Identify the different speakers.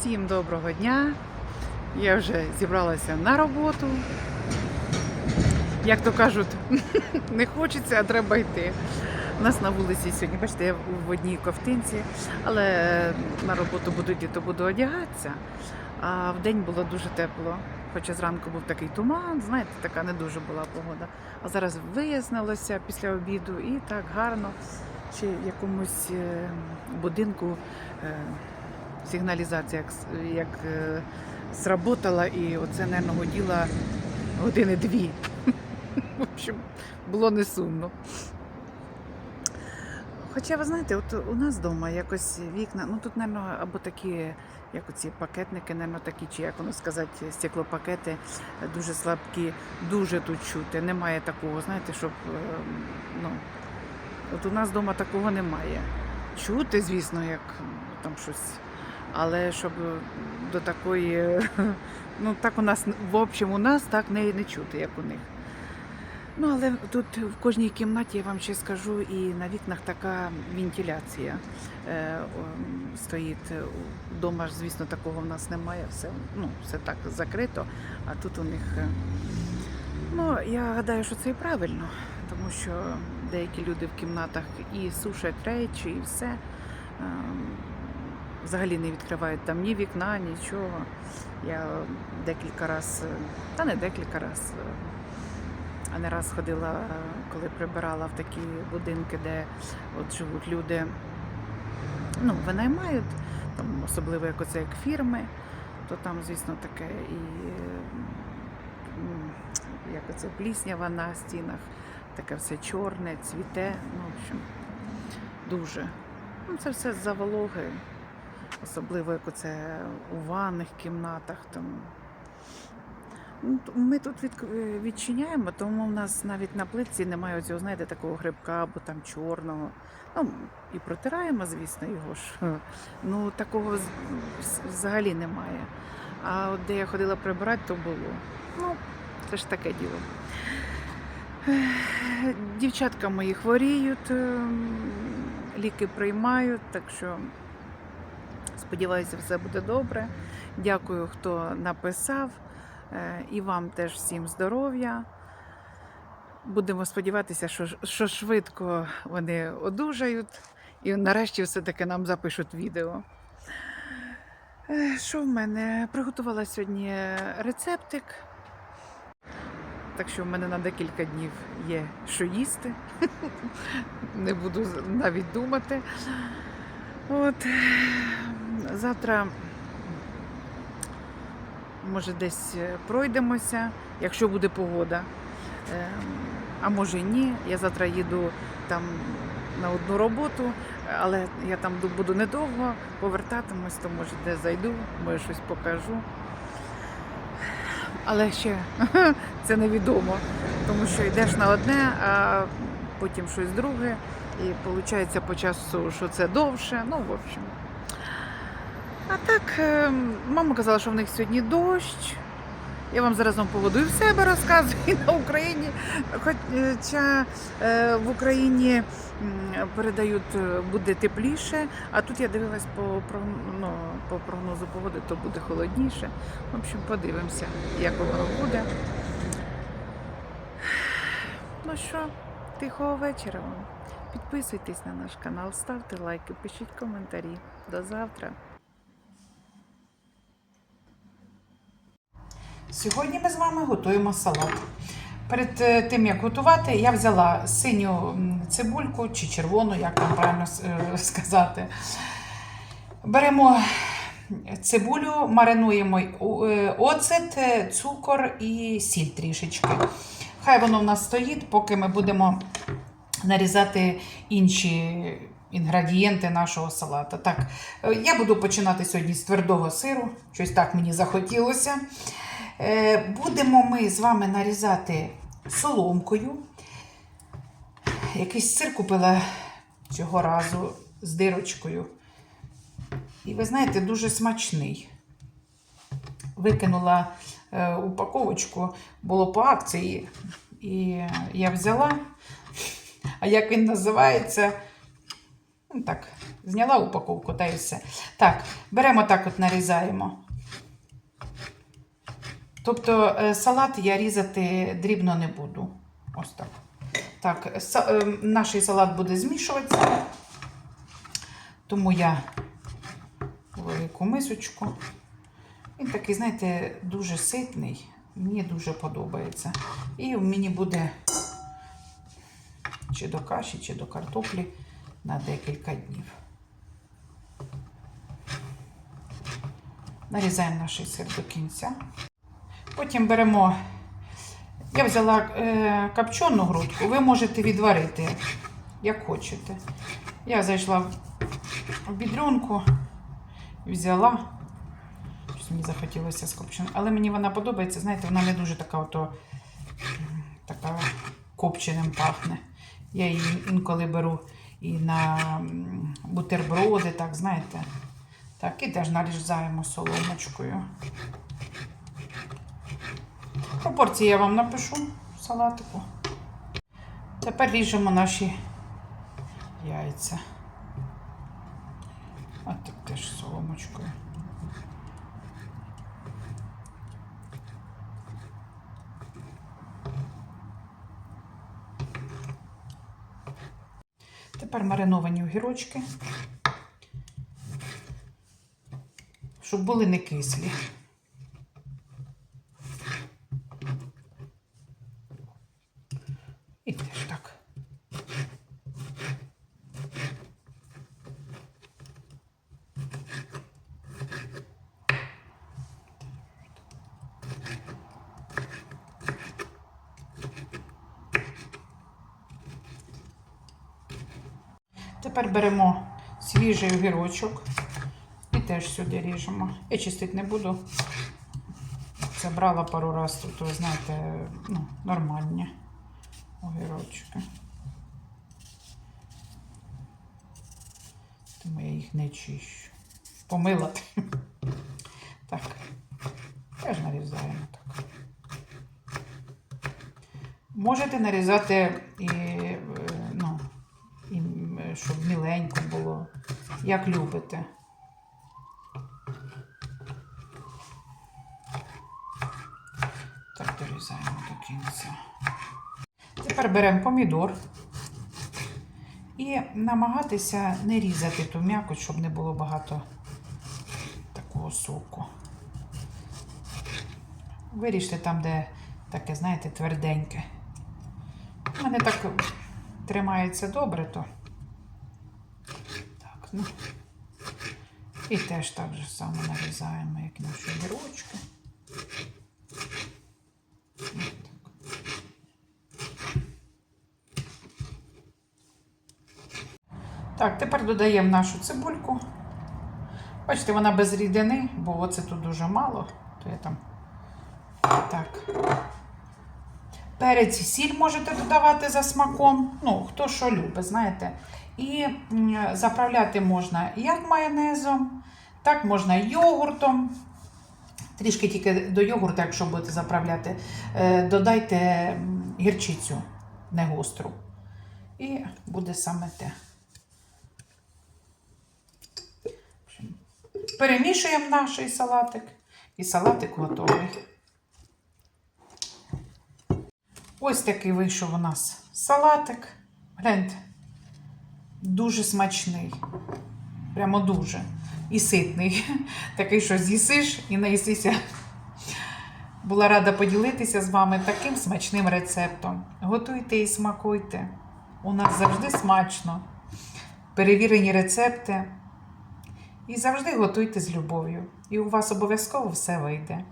Speaker 1: Всім доброго дня. Я вже зібралася на роботу. Як то кажуть, не хочеться, а треба йти. У нас на вулиці сьогодні, бачите, я в одній ковтинці, але на роботу буду йти, то буду одягатися. А в день було дуже тепло. Хоча зранку був такий туман, знаєте, така не дуже була погода. А зараз вияснилося після обіду і так гарно, чи в якомусь е, будинку е, сигналізація як, як е, сработала, і оце, мабуть, гуділа години дві. В общем, було не сумно. Хоча, ви знаєте, от у нас вдома якось вікна, ну тут, мабуть, або такі, як оці пакетники, мабуть, такі, чи як воно сказати, стеклопакети дуже слабкі, дуже тут чути. Немає такого, знаєте, щоб е, ну, от у нас вдома такого немає. Чути, звісно, як там щось. Але щоб до такої, ну так у нас, в общем, у нас так не, не чути, як у них. Ну, але тут в кожній кімнаті я вам ще скажу, і на вікнах така вентиляція е, стоїть. Вдома ж, звісно, такого в нас немає. Все, ну, все так закрито, а тут у них. е, Ну, я гадаю, що це і правильно, тому що деякі люди в кімнатах і сушать речі, і все. Е, Взагалі не відкривають там ні вікна, нічого. Я декілька разів, та не декілька разів, а не раз ходила, е, коли прибирала в такі будинки, де от живуть люди, ну, винаймають, там, особливо як оце як фірми, то там, звісно, таке і як оце пліснява на стінах, таке все чорне, цвіте. Ну, в общем, дуже. Ну, це все з-за вологи, особливо як оце у ванних кімнатах. Там. Ну, Ми тут відчиняємо, тому в нас навіть на плитці немає цього, знаєте, такого грибка або там чорного. Ну, і протираємо, звісно, його ж. Ну, такого взагалі немає. А от де я ходила прибирати, то було. Ну, це ж таке діло. Дівчатка мої хворіють, ем, ліки приймають, так що сподіваюся, все буде добре. Дякую, хто написав. Е, І вам теж всім здоров'я. Будемо сподіватися, що, що швидко вони одужають і нарешті все-таки нам запишуть відео. Е, Що в мене? Приготувала сьогодні рецептик. Так що в мене на декілька днів є що їсти. Не буду навіть думати. От. Завтра може десь е, пройдемося, якщо буде погода. Ем, А може і ні. Я завтра їду там на одну роботу, але я там буду недовго, повертатимусь, то може де зайду, може щось покажу. Але ще це невідомо, тому що йдеш на одне, а потім щось друге. І виходить по часу, що це довше. Ну, в общем. А так, е, мама казала, що в них сьогодні дощ. Я вам зараз погоду і в себе розказую на Україні. Хоча е, в Україні передають, е, буде тепліше, а тут я дивилась по, ну, по прогнозу погоди, то буде холодніше. В общем, подивимося, як воно буде. Ну що, тихого вечора вам. Підписуйтесь на наш канал, ставте лайки, пишіть коментарі. До завтра. Сьогодні ми з вами готуємо салат. Перед е, тим, як готувати, я взяла синю цибульку чи червону, як там правильно е, сказати. Беремо цибулю, маринуємо е, оцет, цукор і сіль трішечки. Хай воно в нас стоїть, поки ми будемо нарізати інші інгредієнти нашого салата. Так, я буду починати сьогодні з твердого сиру, щось так мені захотілося. Е, Будемо ми з вами нарізати соломкою. Якийсь сир купила цього разу з дирочкою. І ви знаєте, дуже смачний. Викинула е, упаковочку, було по акції, і я взяла. А як він називається? Ну, так, Зняла упаковку та і все. Так, беремо так, от нарізаємо. Тобто е, салат я різати дрібно не буду. Ось так. Так, са- е, наш салат буде змішуватися. Тому я велику мисочку. Він такий, знаєте, дуже ситний. Мені дуже подобається. І мені буде чи до каші, чи до картоплі на декілька днів. Нарізаємо наш сир до кінця. Потім беремо. Я взяла е, копчену грудку, ви можете відварити, як хочете. Я зайшла в бідрюнку, взяла. Щось мені захотілося з копченою. Але мені вона подобається, знаєте, вона не дуже така ото така копченим пахне. Я її інколи беру і на бутерброди, так, знаєте. Так, і теж нарізаємо соломочкою. Пропорції я вам напишу салатику. Тепер ріжемо наші яйця. А так теж соломочкою. Тепер мариновані огірочки, щоб були не кислі. І теж так. Тепер беремо свіжий огірочок і теж сюди ріжемо. Я чистити не буду. Це брала пару разів, то, знаєте, ну, нормальні огірочки. Тому я їх не чищу. Помила. Так. Теж нарізаємо так. Можете нарізати і, е, ну, і, м, щоб міленько було, як любите. Так, дорізаємо до кінця. Тепер беремо помідор і намагатися не різати ту м'якоть, щоб не було багато такого соку. Виріжте там, де таке, знаєте, тверденьке. У мене так тримається добре, то. І теж так же само нарізаємо, як наші огірочки. Так, тепер додаємо нашу цибульку. Бачите, вона без рідини, бо оце тут дуже мало, то я там так. Перець і сіль можете додавати за смаком. Ну, хто що любить, знаєте. І заправляти можна як майонезом, так можна йогуртом. Трішки тільки до йогурту, якщо будете заправляти, е, додайте гірчицю, не гостру. І буде саме те. Перемішуємо наш салатик, і салатик готовий. Ось такий вийшов у нас салатик. Гляньте, дуже смачний. Прямо дуже. І ситний. Такий, що з'їсиш і наїсися. Була рада поділитися з вами таким смачним рецептом. Готуйте і смакуйте. У нас завжди смачно. Перевірені рецепти. І завжди готуйте з любов'ю. І у вас обов'язково все вийде.